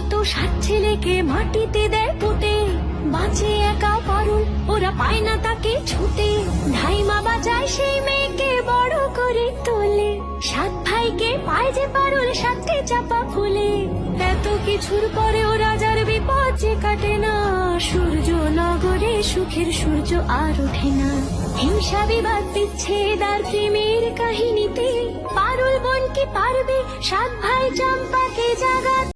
মতো সাত ছেলেকে মাটিতে দেয় পুঁতে। বাঁচে একা পারুল ওরা পায় না তাকে ছুটে ধাইমা বাজায় সেই মেয়েকে বড় করে তোলে। সাত ভাইকে পায় যে পারুল সাতটি চাপা ফুলে। এত কিছুর পরেও রাজার বিপদ যে কাটে না। সূর্য নগরে সুখের সূর্য আর ওঠে না। হিংসা বিবাদ বিচ্ছেদ আর প্রেমের কাহিনীতে। পারুল বোন কি পারবে, সাত ভাই চম্পাকে জাগাতে।